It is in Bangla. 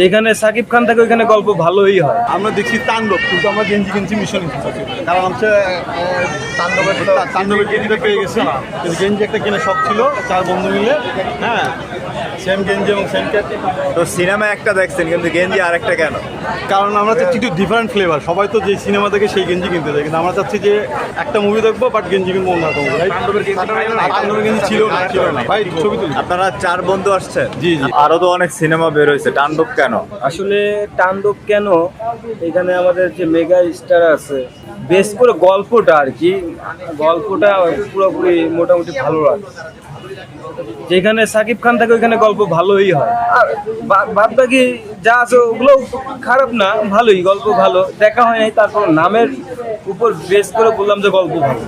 যেখানে সাকিব খান থাকে ওইখানে গল্প ভালোই হয়। আমরা দেখছি তাণ্ডব কিন্তু আমরা গেঞ্জি গেঞ্জি মিশন কারণ হচ্ছে তাণ্ডবের তাণ্ডবের গেঞ্জিটা পেয়ে গেছি। কিন্তু গেঞ্জি একটা কিনে শখ ছিল চার বন্ধু মিলে হ্যাঁ সেম গেঞ্জি এবং সেম ক্যাট তো সিনেমা একটা দেখছেন কিন্তু গেঞ্জি আরেকটা কেন? কারণ আমরা চাচ্ছি একটু ডিফারেন্ট ফ্লেভার সবাই তো যে সিনেমা থেকে সেই গেঞ্জি কিনতে চায়। কিন্তু আমরা চাচ্ছি যে একটা মুভি দেখব বাট গেঞ্জি কিনবো? আর তাণ্ডবের গেঞ্জি ছিল না ছিল না। ভাই ছবি তুলি। আপনারা চার বন্ধু আসছেন। জি, জি। আরও তো অনেক সিনেমা বের হয়েছে তাণ্ডব কেন? আসলে তাণ্ডব কেন? এখানে আমাদের যে মেগা স্টার আছে, বেশ করে গল্পটা আর কি, গল্পটা পুরোপুরি মোটামুটি ভালো লাগে যেখানে সাকিব খান থাকে, ওইখানে গল্প ভালোই হয়। আর বাদ বাকি যা আছে ওগুলো খারাপ না, ভালোই, গল্প ভালো। দেখা হয় নাই, তারপর নামের উপর বেশ করে বললাম যে গল্প ভালো।